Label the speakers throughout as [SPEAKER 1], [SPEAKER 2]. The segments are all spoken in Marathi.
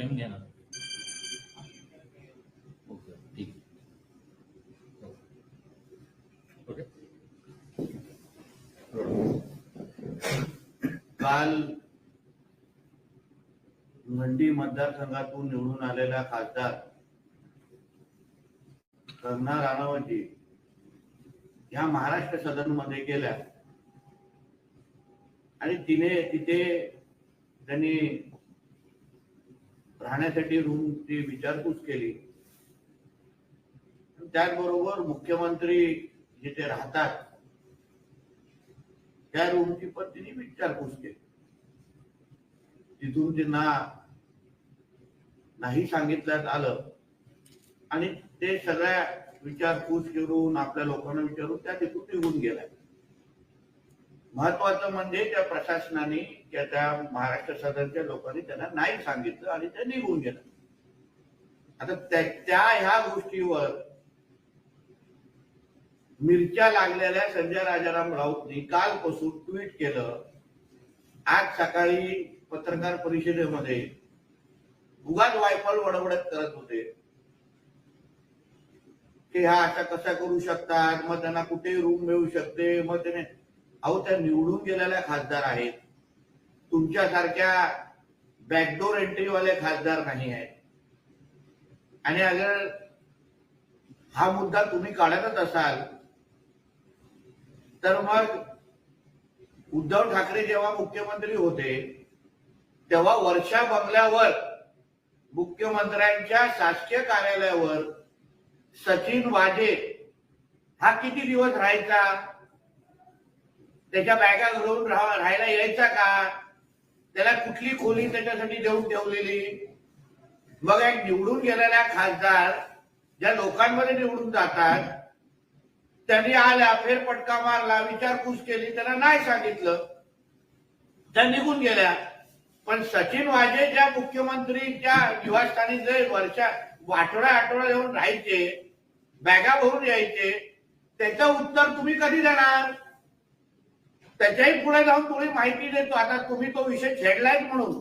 [SPEAKER 1] टाइम घ्या ना ओके ठीक. ओके.
[SPEAKER 2] काल मंडी मतदारसंघातून निवडून आलेल्या खासदार कंगना राणावती या महाराष्ट्र सदनमध्ये गेल्या. आणि तिने तिथे त्यांनी राहण्यासाठी रूमची विचारपूस केली. त्याचबरोबर मुख्यमंत्री जिथे राहतात त्या रूमची पण तिने विचारपूस केली. तिथून त्यांना नाही सांगितल्यात आलं. आणि ते सगळ्या विचारपूस करून आपल्या लोकांना विचारून त्या तिथून निघून गेल्या. महत्वाचं म्हणजे त्या प्रशासनाने त्या त्या महाराष्ट्र सदनच्या लोकांनी त्यांना नाही सांगितलं आणि ते निघून गेलं. आता त्या त्या ह्या गोष्टीवर मिरच्या लागलेल्या संजय राजाराम राऊतनी कालपासून ट्विट केलं. आज सकाळी पत्रकार परिषदेमध्ये उगाच वायफल वडवडत करत होते. की हा अशा कशा करू शकतात? मग त्यांना कुठेही रूम मिळू शकते. मग त्याने अहो त्या निवडून गेलेल्या खासदार आहेत. तुमच्यासारख्या बॅकडोर एंट्रीवाले खासदार नाही आहेत. आणि अगर हा मुद्दा तुम्ही काढतच असाल तर मग उद्धव ठाकरे जेव्हा मुख्यमंत्री होते तेव्हा वर्षा बंगल्यावर मुख्यमंत्र्यांच्या शासकीय कार्यालयावर सचिन वाजे हा किती दिवस राहायचा? त्याच्या बॅगा घडवून राहा- राहायला यायचा का? त्याला कुठली खोली त्याच्यासाठी देऊन ठेवलेली? मग एक निवडून गेलेल्या खासदार ज्या लोकांमध्ये निवडून जातात त्यांनी आल्या फेरपटका मारला विचारपूस केली त्यांना नाही सांगितलं. त्या निघून गेल्या. पण सचिन वाजे ज्या मुख्यमंत्रीच्या निवासस्थानी जे वर्षा आठवडा आठवडा येऊन राहायचे बॅगा भरून यायचे त्याचं उत्तर तुम्ही कधी देणार? त्याच्याही पुढे जाऊन थोडी माहिती देतो. आता तुम्ही तो विषय छेडलाय म्हणून.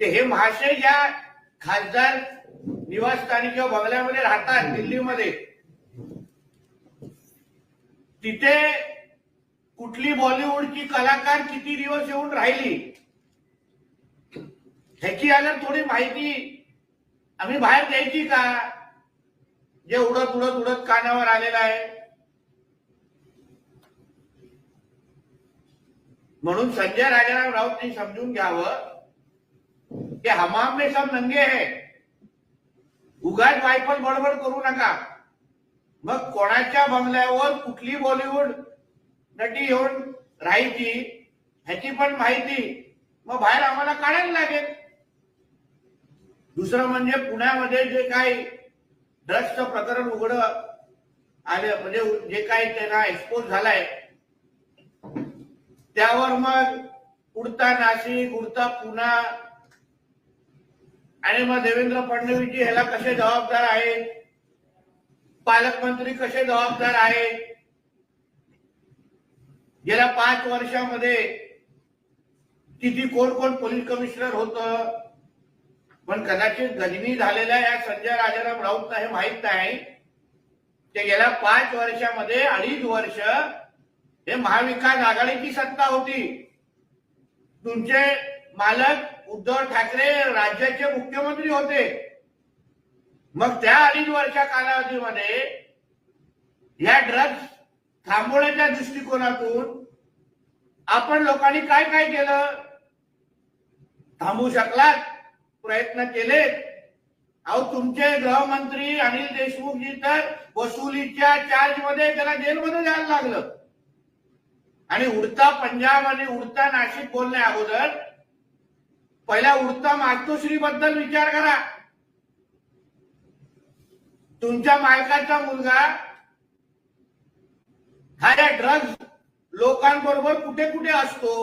[SPEAKER 2] ते हे महाशय ज्या खासदार निवासस्थानी किंवा बंगल्यामध्ये राहतात दिल्लीमध्ये तिथे कुठली बॉलिवूडची कलाकार किती दिवस येऊन राहिली? ह्याची आल्यावर थोडी माहिती आम्ही बाहेर द्यायची का? जे उडत उडत उडत कानावर आलेलं आहे. म्हणून संजय राजाराम राऊतनी समजून घ्यावं की हमाम में सब नंगे है. उगाच वायफल बडबड करू नका. मग कोणाच्या बंगल्यावर कुठली बॉलिवूड नटी येऊन राहायची ह्याची पण माहिती मग बाहेर आम्हाला काढायला लागेल. दुसरं म्हणजे पुण्यामध्ये जे काही ड्रग्सचं प्रकरण उघड आले म्हणजे जे काही त्यांना एक्सपोज झालाय त्यावर मग उडता नाशिक उडता पुणा आणि मग देवेंद्र फडणवीसजी ह्याला कसे जबाबदार आहेत? पालकमंत्री कसे जबाबदार आहेत? गेल्या पाच वर्षामध्ये किती कोण कोण पोलीस कमिशनर होत? पण कदाचित गजनी झालेल्या या संजय राजाराम राऊतला हे माहीत नाही. ते गेल्या पाच वर्षामध्ये अडीच वर्ष हे महाविकास आघाडीची सत्ता होती. तुमचे मालक उद्धव ठाकरे राज्याचे मुख्यमंत्री होते. मग त्या अडीच वर्षा कालावधीमध्ये या ड्रग्ज थांबवण्याच्या दृष्टिकोनातून आपण लोकांनी काय काय केलं? थांबवू शकलात? प्रयत्न केले अहो तुमचे गृहमंत्री अनिल देशमुखजी तर वसुलीच्या चार्जमध्ये त्याला जेलमध्ये जायला लागलं. आणि उडता पंजाब आणि उडता नाशिक बोलण्या अगोदर पहिल्या उडता मातोश्री बद्दल विचार करा. तुमच्या मालकाचा मुलगा हा या ड्रग्ज लोकांबरोबर कुठे कुठे असतो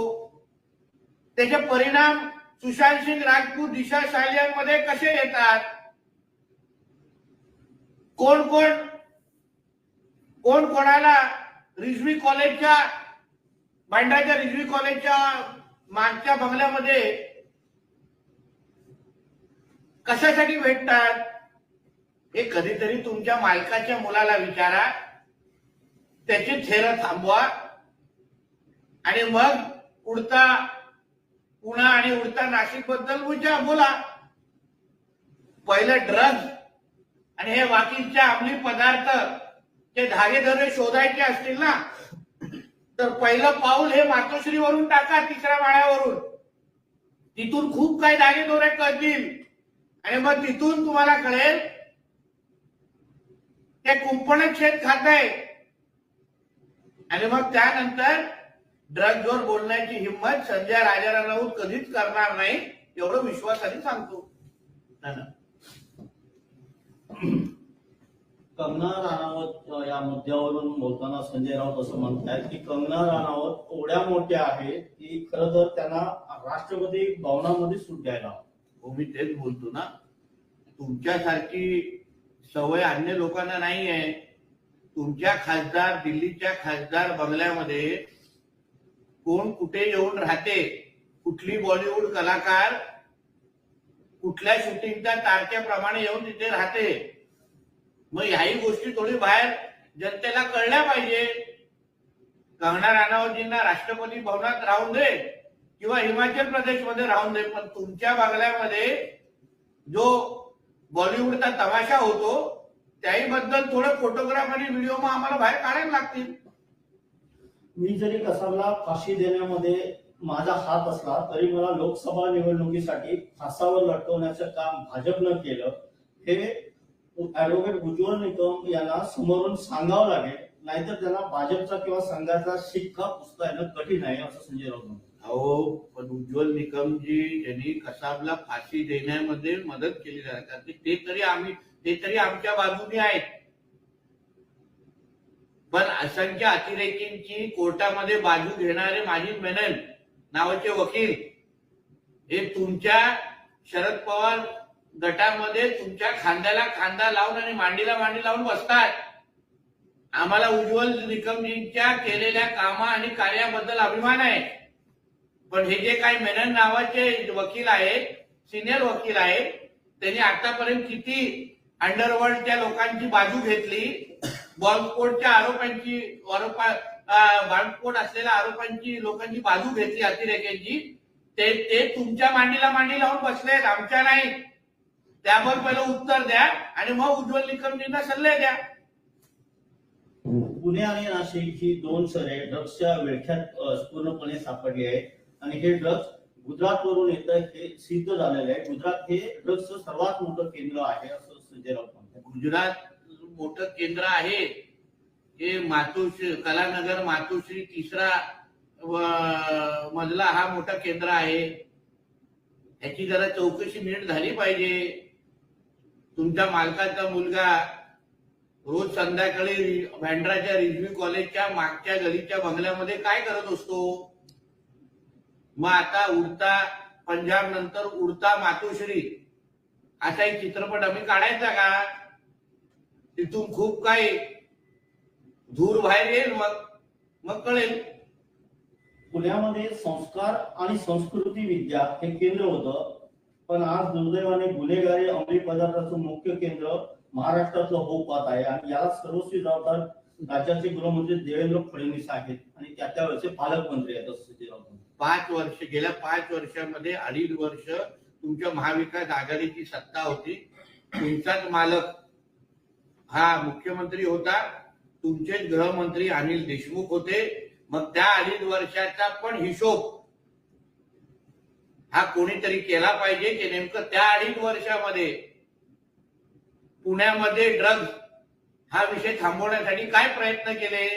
[SPEAKER 2] त्याचे परिणाम सुशांत सिंग राजपूत दिशा मध्ये कसे येतात? कोण कोण कोण कोणाला रिजवी कॉलेजच्या भांडाच्या रिजवी कॉलेजच्या मागच्या बंगल्यामध्ये कशासाठी भेटतात? हे कधीतरी तुमच्या मालकाच्या मुलाला विचारा. त्याची थेर थांबवा. आणि मग उडता पुणा आणि उडता नाशिकबद्दल विचार. बोला. पहिलं ड्रग्ज आणि हे बाकीचे अंमली पदार्थ ते धागेधरे शोधायचे असतील ना तर पहिलं पाऊल हे मातोश्रीवरून टाका तिसऱ्या माळ्यावरून. तिथून खूप काही धागेदोरे कळतील. आणि मग तिथून तुम्हाला कळेल ते कुंपण शेत खात आहे आणि मग त्यानंतर ड्रग्जवर बोलण्याची हिंमत संजय राजाराम कधीच करणार नाही एवढं विश्वासाने सांगतो.
[SPEAKER 3] कंगना राणावत या मुद्द्यावरून बोलताना संजय राऊत असं म्हणतायत की कंगना राणावत एवढ्या मोठ्या आहेत की खरं तर त्यांना राष्ट्रपती भवनामध्ये सूट द्यायला
[SPEAKER 2] हो मी तेच बोलतो ना. तुमच्यासारखी सवय अन्य लोकांना नाही आहे. तुमच्या खासदार दिल्लीच्या खासदार बंगल्यामध्ये कोण कुठे येऊन राहते कुठली बॉलिवूड कलाकार कुठल्या शूटिंगच्या तारखेप्रमाणे येऊन तिथे राहते मग ह्याही गोष्टी थोडी बाहेर जनतेला कळल्या पाहिजे. कंगना राणावतींना राष्ट्रपती भवनात राहून दे किंवा हिमाचल प्रदेशमध्ये राहून दे पण तुमच्या बंगल्यामध्ये जो बॉलिवूडचा तमाशा होतो त्याही बद्दल थोडं फोटोग्राफ आणि व्हिडिओ मग आम्हाला बाहेर काढायला लागतील.
[SPEAKER 3] मी जरी कसाबला फाशी देण्यामध्ये माझा हात असला तरी मला लोकसभा निवडणुकीसाठी फासावर लटकवण्याचं काम भाजपनं केलं हे ऍडव्होकेट उज्ज्वल निकम यांना समोरून सांगावं लागेल. नाहीतर त्याला भाजपचा किंवा संघाचा शिक्का पुसता येणं कठीण आहे असं संजय राऊत म्हणतात.
[SPEAKER 2] अहो पण उज्ज्वल निकमजी यांनी कसाबला फाशी देण्यामध्ये मदत केली जाते कारण की ते तरी आम्ही ते तरी आमच्या बाजूने आहेत. पण असंख्य अतिरेकींची कोर्टामध्ये बाजू घेणारे माझी मेनन नावाचे वकील हे तुमच्या शरद पवार गटामध्ये तुमच्या खांद्याला खांदा लावून आणि मांडीला मांडी लावून बसतात आम्हाला उज्ज्वल निकमजींच्या केलेल्या कामा आणि कार्याबद्दल अभिमान आहे. पण हे जे काही मेनन नावाचे वकील आहेत सिनियर वकील आहेत त्यांनी आतापर्यंत किती अंडरवर्ल्डच्या लोकांची बाजू घेतली बॉम्बस्फोटच्या आरोपांची बॉम्बकोट बॉम्बस्फोट असलेल्या आरोपांची लोकांची बाजू घेतली अतिरेक्यांची ते ते तुमच्या मांडीला मांडी लावून बसलेत आमच्या नाही. त्यावर पहिलं उत्तर द्या आणि मग उज्ज्वल निकमजींना सल्ले द्या.
[SPEAKER 3] पुणे आणि नाशिक ही दोन शहरे ड्रग्सच्या विळख्यात पूर्णपणे सापडली आहे आणि हे ड्रग्स गुजरात वरून येत हे सिद्ध झालेलं आहे. गुजरात हे ड्रग्सचं सर्वात मोठं केंद्र आहे असं संजय राऊत म्हणतात.
[SPEAKER 2] गुजरात मोठं केंद्र आहे. हे मातोश्री कलानगर मातोश्री तिसरा मजला हा मोठा केंद्र आहे. ह्याची जरा चौकशी नीट झाली पाहिजे. तुमच्या मालकाचा मुलगा रोज संध्याकाळी भांड्राच्या रिजवी कॉलेजच्या मागच्या गलीच्या बंगल्यामध्ये काय करत असतो? मग आता उडता पंजाब नंतर उडता मातोश्री. असा एक चित्रपट आम्ही काढायचा का? तिथून खूप काही धूर बाहेर येईल मग. मग कळेल.
[SPEAKER 3] पुण्यामध्ये संस्कार आणि संस्कृती विद्या हे केंद्र होतं. पण आज दुर्दैवाने गुन्हेगारी अंमली पदार्थाचं मुख्य केंद्र महाराष्ट्राचं होऊ आहे. आणि याला सर्वस्वी जबाबदार राज्याचे गृहमंत्री देवेंद्र फडणवीस आहेत. आणि त्या त्यावेळेचे पालकमंत्री आहेत
[SPEAKER 2] पाच वर्ष गेल्या पाच वर्षामध्ये अडीच वर्ष तुमच्या महाविकास आघाडीची सत्ता होती. तुमचाच मालक हा मुख्यमंत्री होता. तुमचेच गृहमंत्री अनिल देशमुख होते. मग त्या अडीच वर्षाचा पण हिशोब हा कोणीतरी केला पाहिजे की नेमकं त्या अडीच वर्षामध्ये पुण्यामध्ये ड्रग्ज हा विषय थांबवण्यासाठी काय प्रयत्न केले?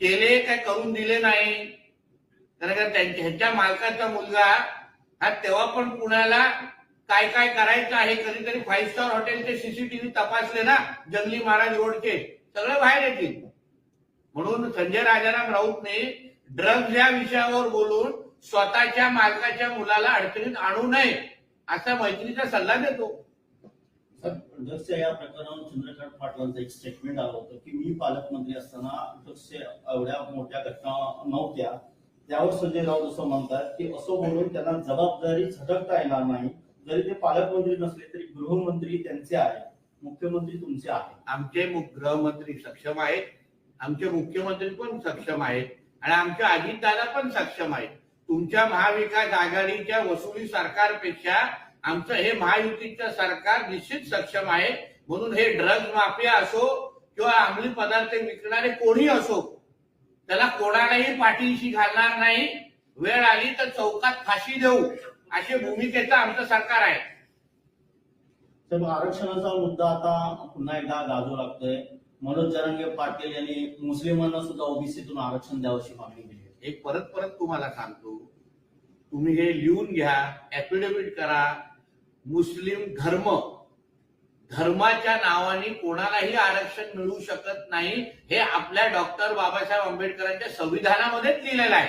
[SPEAKER 2] केले काय करून दिले नाही? कारण का त्यांच्या मालकाचा मुलगा हा तेव्हा पण पुण्याला काय काय करायचं आहे कधीतरी फाईव्ह स्टार हॉटेलचे सीसीटीव्ही तपासले ना जंगली महाराज रोडचे सगळे बाहेर येतील. म्हणून संजय राजाराम राऊतने ड्रग्ज या विषयावर बोलून स्वतःच्या मालकाच्या मुलाला अडचणीत आणू नये असा मैत्रीचा सल्ला देतो.
[SPEAKER 3] ड्रग्सच्या या प्रकरणावर चंद्रकांत पाटलांचं एक स्टेटमेंट आलं होतं की मी पालकमंत्री असताना ड्रग्सच्या एवढ्या मोठ्या घटना नव्हत्या. त्यावर संजय राऊत असं म्हणतात की असं बोलून त्यांना जबाबदारी झटकता येणार नाही. जरी ते पालकमंत्री नसले तरी गृहमंत्री त्यांचे आहे मुख्यमंत्री तुमचे आहे
[SPEAKER 2] आमचे गृहमंत्री सक्षम आहेत. आमचे मुख्यमंत्री पण सक्षम आहेत. आणि आमचे अजितदादा पण सक्षम आहेत. तुमच्या महाविकास आघाडीच्या वसुली सरकारपेक्षा आमचं हे महायुतीचं सरकार निश्चित सक्षम आहे. म्हणून हे ड्रग्ज माफिया असो किंवा अंमली पदार्थ विकणारे कोणी असो त्याला कोणालाही पाठीशी घालणार नाही. वेळ आली तर चौकात फाशी देऊ अशी भूमिकेचं आमचं सरकार आहे.
[SPEAKER 3] तर आरक्षणाचा मुद्दा आता पुन्हा एकदा गाजू लागतोय. मनोज जरांगे पाटील यांनी मुस्लिमांना सुद्धा ओबीसीतून आरक्षण द्यावं अशी मागणी केली. हे
[SPEAKER 2] एक परत परत तुम्हाला सांगतो. तुम्ही हे लिहून घ्या ऍफिडेव्हिट करा. मुस्लिम धर्म धर्माच्या नावाने कोणालाही आरक्षण मिळू शकत नाही हे आपल्या डॉक्टर बाबासाहेब आंबेडकरांच्या संविधानामध्येच लिहिलेलं आहे.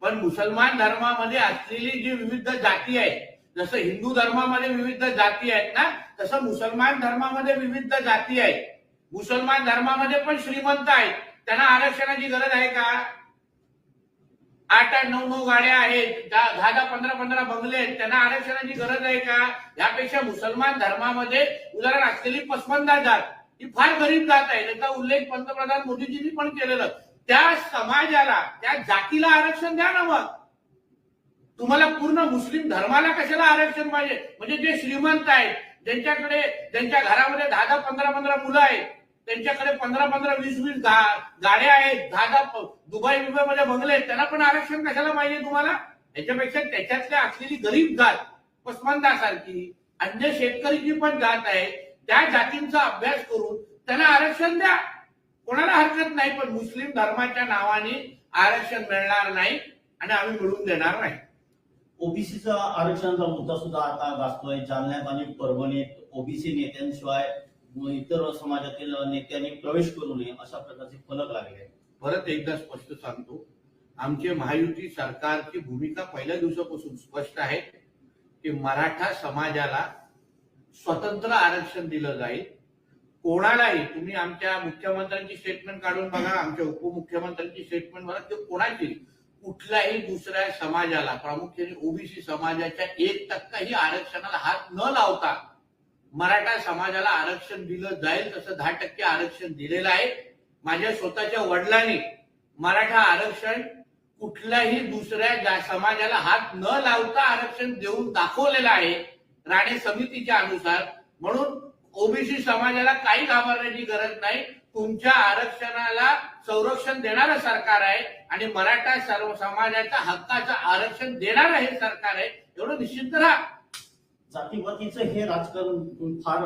[SPEAKER 2] पण मुसलमान धर्मामध्ये असलेली जी विविध जाती आहेत जसं हिंदू धर्मामध्ये विविध जाती आहेत ना तसं मुसलमान धर्मामध्ये विविध जाती आहेत. मुसलमान धर्मामध्ये पण श्रीमंत आहेत. त्यांना आरक्षणाची गरज आहे का? आठ आठ नऊ नऊ गाड्या आहेत. दहा दहा दहा पंधरा पंधरा बंगले आहेत. त्यांना आरक्षणाची गरज आहे का? यापेक्षा मुसलमान धर्मामध्ये उदाहरण असलेली पसमंदा जात ही फार गरीब जात आहे. त्याचा उल्लेख पंतप्रधान मोदीजींनी पण केलेलं. त्या समाजाला त्या जातीला आरक्षण द्या ना मग. तुम्हाला पूर्ण मुस्लिम धर्माला कशाला आरक्षण पाहिजे? म्हणजे जे श्रीमंत आहेत ज्यांच्याकडे ज्यांच्या घरामध्ये दहा दहा पंधरा पंधरा मुलं आहेत त्यांच्याकडे पंधरा पंधरा वीस वीस गा- गाड्या आहेत. दहा दहा दुबई बिबई मध्ये बंगले आहेत. त्यांना पण आरक्षण कशाला पाहिजे तुम्हाला? याच्यापेक्षा त्याच्यातल्या असलेली गरीब जात पसमंदासारखी अन्य शेतकरीची पण जात आहे त्या जातींचा अभ्यास करून त्यांना आरक्षण द्या. कोणाला हरकत नाही पण मुस्लिम धर्माच्या नावाने आरक्षण मिळणार नाही आणि आम्ही मिळून देणार नाही.
[SPEAKER 3] ओबीसीचा आरक्षणाचा मुद्दा सुद्धा आता गाजतोय. जालन्यात आणि परभणीत ओबीसी नेत्यांशिवाय इतर समाजातील नेत्यांनी प्रवेश करू नये अशा प्रकारचे फलक लागले
[SPEAKER 2] परत एकदा स्पष्ट सांगतो आमचे महायुती सरकारची भूमिका पहिल्या दिवसापासून स्पष्ट आहे की मराठा समाजाला स्वतंत्र आरक्षण दिलं जाईल. कोणालाही तुम्ही आमच्या मुख्यमंत्र्यांची स्टेटमेंट काढून बघा आमच्या उपमुख्यमंत्र्यांची स्टेटमेंट बघा ते कोणाची कुठल्याही दुसऱ्या समाजाला प्रामुख्याने ओबीसी समाजाच्या एक टक्काही आरक्षणाला हात न लावता मराठा समाजाला आरक्षण दिलं जाईल तसं दहा टक्के आरक्षण दिलेलं आहे. माझ्या स्वतःच्या वडिलांनी मराठा आरक्षण कुठल्याही दुसऱ्या समाजाला हात न लावता आरक्षण देऊन दाखवलेलं आहे राणे समितीच्या अनुसार. म्हणून ओबीसी समाजाला काही घाबरण्याची गरज नाही. तुमच्या आरक्षणाला संरक्षण देणारं सरकार आहे आणि मराठा सर्व समाजाच्या हक्काचं आरक्षण देणारं हे सरकार आहे. एवढं निश्चित राहा.
[SPEAKER 3] जातीपातीचं हे राजकारण फार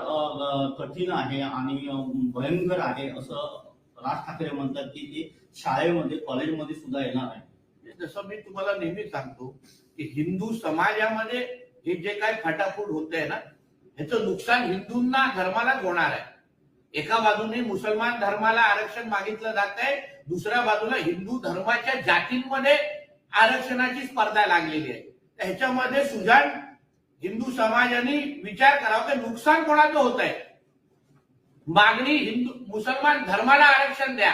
[SPEAKER 3] कठीण आहे आणि भयंकर आहे असं राज ठाकरे म्हणतात की ते शाळेमध्ये कॉलेजमध्ये सुद्धा येणार आहे.
[SPEAKER 2] जसं मी तुम्हाला नेहमी सांगतो की हिंदू समाजामध्ये हे जे काही फाटाफूट होत आहे ना ह्याचं नुकसान हिंदूंना धर्मालाच होणार आहे. एका बाजूने मुसलमान धर्माला आरक्षण मागितलं जात आहे दुसऱ्या बाजूला हिंदू धर्माच्या जातींमध्ये आरक्षणाची स्पर्धा लागलेली आहे. ह्याच्यामध्ये सुजाण हिंदू समाजाने विचार करावा की नुकसान कोणाचं होत आहे? मागणी हिंदू मुसलमान धर्माला आरक्षण द्या.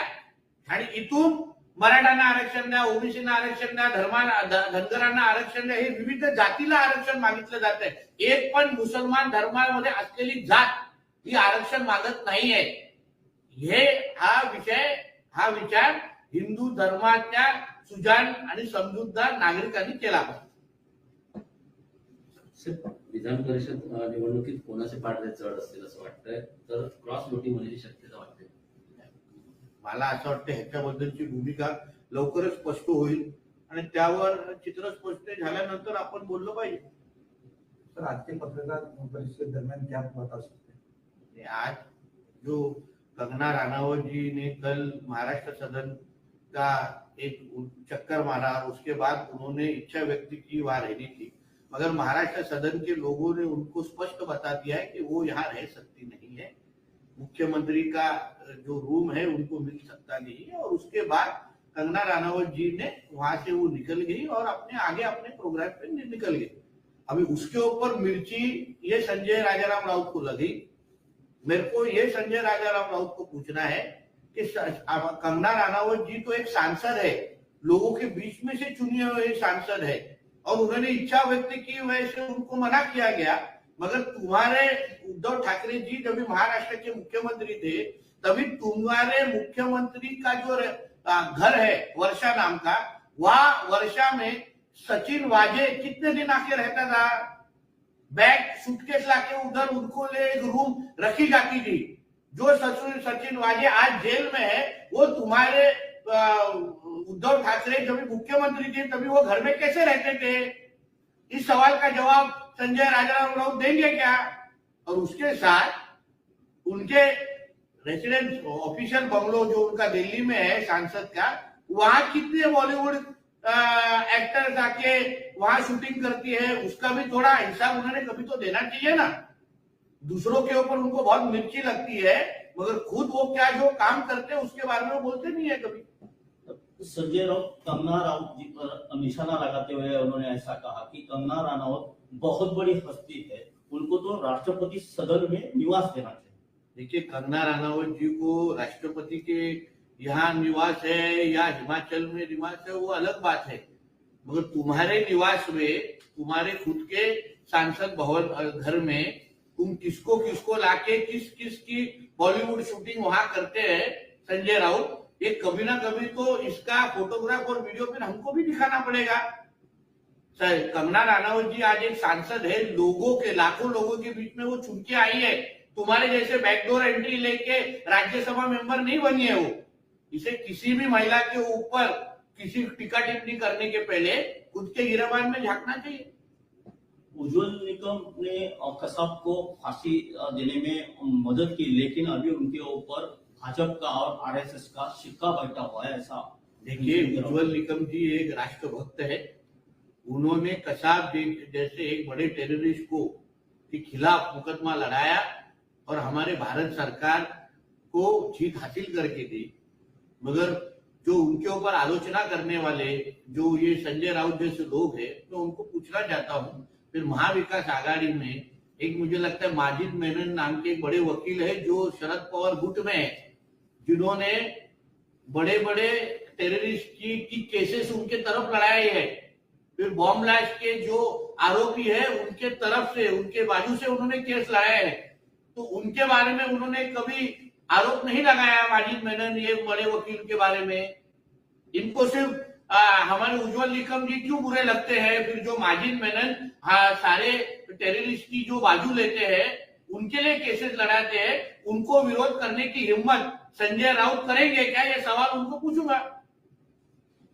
[SPEAKER 2] आणि इथून मराठ्यांना आरक्षण द्या ओबीसीना आरक्षण द्या धर्माला धनगरांना आरक्षण द्या हे विविध जातीला आरक्षण मागितलं जात आहे. एक पण मुसलमान धर्मामध्ये असलेली जात ही आरक्षण मागत नाहीये. हे हा विषय हा विचार हिंदू धर्माच्या सुजाण आणि समजूतदार नागरिकांनी केला पाहिजे.
[SPEAKER 1] विधान परिषद निवडणुकीत कोणाचे पाडले चढ असतील असं वाटतंय तर क्रॉस वोटिंग होण्याची शक्यता वाटते.
[SPEAKER 2] मला असं वाटतं ह्याच्याबद्दलची भूमिका लवकरच स्पष्ट होईल आणि त्यावर चित्र स्पष्ट झाल्यानंतर आपण बोललो पाहिजे.
[SPEAKER 4] सर आजके पत्रकार परिषद दरमियान क्या आप बता सकते हैं
[SPEAKER 2] ये आज जो कंगना राणावत जी ने कल महाराष्ट्र सदन का एक चक्कर मारा उसके बाद उन्होंने इच्छा व्यक्त की वहां रहने की. मगर महाराष्ट्र सदन के लोगों ने उनको स्पष्ट बता दिया है कि वो यहाँ रह सकती नहीं है। मुख्यमंत्री का जो रूम है, उनको मिल सकता नहीं है और उसके बाद कंगना राणावत जी ने वहाँ से वो निकल गई और अपने, आगे अपने प्रोग्राम पे निकल गई। अभी उसके ऊपर मिर्ची, ये संजय राजाराम राउत को लगी। मेरे को ये संजय राजाराम राउत को पूछना है कि कंगना राणावत जी तो एक सांसद है। लोगों के बीच में से चुनी हुए सांसद है। और उन्होंने इच्छा व्यक्त की वैसे उनको मना किया गया। मगर तुम्हारे उद्धव ठाकरे जी जब महाराष्ट्र के मुख्यमंत्री थे, तभी तुम्हारे मुख्यमंत्री का जो घर है, वर्षा नाम का, वह वर्षा में सचिन वाजे कितने दिन आके रहता था? बैग सूटकेस लाके उधर उनको ले एक रूम रखी जाती थी। जो सचिन सचिन वाजे आज जेल में है, वो तुम्हारे उद्धव ठाकरे जब मुख्यमंत्री थे, तभी वो घर में कैसे रहते थे? इस सवाल का जवाब संजय राजाराम राउत देंगे क्या? और उसके साथ उनके रेसिडेंस ऑफिशियल बंगलो जो उनका दिल्ली में है, सांसद का, वहाँ कितने बॉलीवुड एक्टर्स आके वहाँ शूटिंग करती है, उसका भी थोड़ा हिसाब उन्होंने कभी तो देना चाहिए ना। दूसरों के ऊपर उनको बहुत मिर्ची लगती है, मगर खुद वो क्या जो काम करते हैं, उसके बारे में बोलते नहीं है कभी।
[SPEAKER 3] संजय राउत कंगना राउत जी पर निशाना लगाते हुए उन्होंने ऐसा कहा कि कंगना रनौत बहुत बड़ी हस्ती है उनको तो राष्ट्रपति सदन में निवास देना चाहिए।
[SPEAKER 2] देखिए, कंगना रनावत जी को राष्ट्रपति के यहाँ निवास है या हिमाचल में निवास है, वो अलग बात है। मगर तुम्हारे निवास में, तुम्हारे खुद के सांसद भवन घर में तुम किसको किसको लाके किस किस की बॉलीवुड शूटिंग वहाँ करते हैं, संजय राउत? ये कभी ना कभी तो इसका फोटोग्राफ और वीडियो फिर हमको भी दिखाना पड़ेगा। सर, कंगना राणावत जी आज एक सांसद है लोगों के लाखों लोगों के बीच में वो चुन के आई है। तुम्हारे जैसे बैकडोर एंट्री लेके राज्यसभा मेंबर नहीं बनी है वो। इसे किसी भी महिला के ऊपर किसी टीका टिप्पणी करने के पहले खुद के गिरबान में झांकना चाहिए।
[SPEAKER 3] उज्जवल निकम ने कसाब को फांसी देने में मदद की लेकिन अभी उनके ऊपर भाजपा का और आरएसएस का सिक्का बैठा हुआ है ऐसा
[SPEAKER 2] देखिए उज्जवल निकम जी एक राष्ट्रभक्त है। उन्होंने कसाब जैसे एक बड़े टेररिस्ट को के खिलाफ मुकदमा लड़ाया और हमारे भारत सरकार को जीत हासिल करके दी। मगर जो उनके ऊपर आलोचना करने वाले जो ये संजय राउत जैसे लोग हैं मैं उनको पूछना चाहता हूँ। फिर महाविकास आघाड़ी में एक मुझे लगता है माजिद मेनन नाम के एक बड़े वकील है जो शरद पवार गुट में है। जिन्होंने बड़े बड़े टेररिस्ट की, की केसेस उनके तरफ़ लड़ाए हैं। फिर बॉम्ब ब्लास्ट के जो आरोपी है उनके तरफ़ से उनके बाजू से उन्होंने केस लाया है। तो उनके बारे में उन्होंने कभी आरोप नहीं लगाया माजिद मेनन ये बड़े वकील के बारे में। इनको सिर्फ़ हमारे उज्जवल निकम जी क्यों बुरे लगते हैं? फिर जो माजिद मेनन हाँ, सारे टेररिस्ट की जो बाजू लेते हैं उनके लिए केसेस लड़ाते हैं। उनको विरोध करने की हिम्मत संजय राउत करेंगे क्या? ये सवाल उनको पूछूँगा।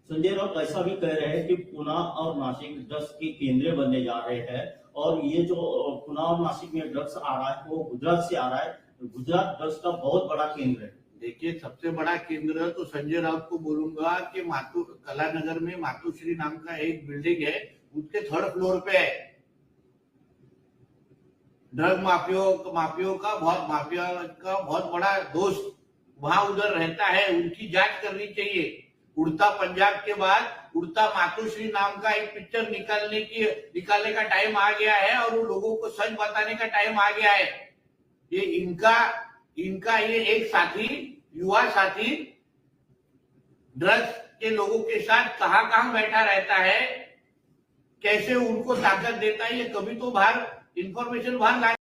[SPEAKER 3] संजय राउत ऐसा भी कह रहे हैं कि पुणे और नासिक ड्रग्स के केंद्र बनने जा रहे हैं और ये जो पुणे और नासिक में ड्रग्स आ रहा है वो गुजरात से आ रहा है। गुजरात ड्रग्स का बहुत बड़ा केंद्र है।
[SPEAKER 2] देखिए सबसे बड़ा केंद्र तो संजय राउत को बोलूँगा कि मातु कलानगर में मातुश्री नाम का एक बिल्डिंग है उसके थर्ड फ्लोर पे है। ड्रग माफियों माफियों का बहुत माफिया का बहुत बड़ा दोस्त। वहाँ उधर रहता है, उनकी जाँच करनी चाहिए। उड़ता पंजाब के बाद, उड़ता मातुश्री नाम का एक पिक्चर निकालने की, निकालने का टाइम आ गया है और लोगों को सच बताने का टाइम आ गया है। ये इनका इनका ये एक साथी, युवा साथी ड्रग्स के लोगों के साथ कहाँ कहाँ बैठा रहता है, कैसे उनको ताकत देता है, ये कभी तो बाहर इंफॉर्मेशन बाहर ला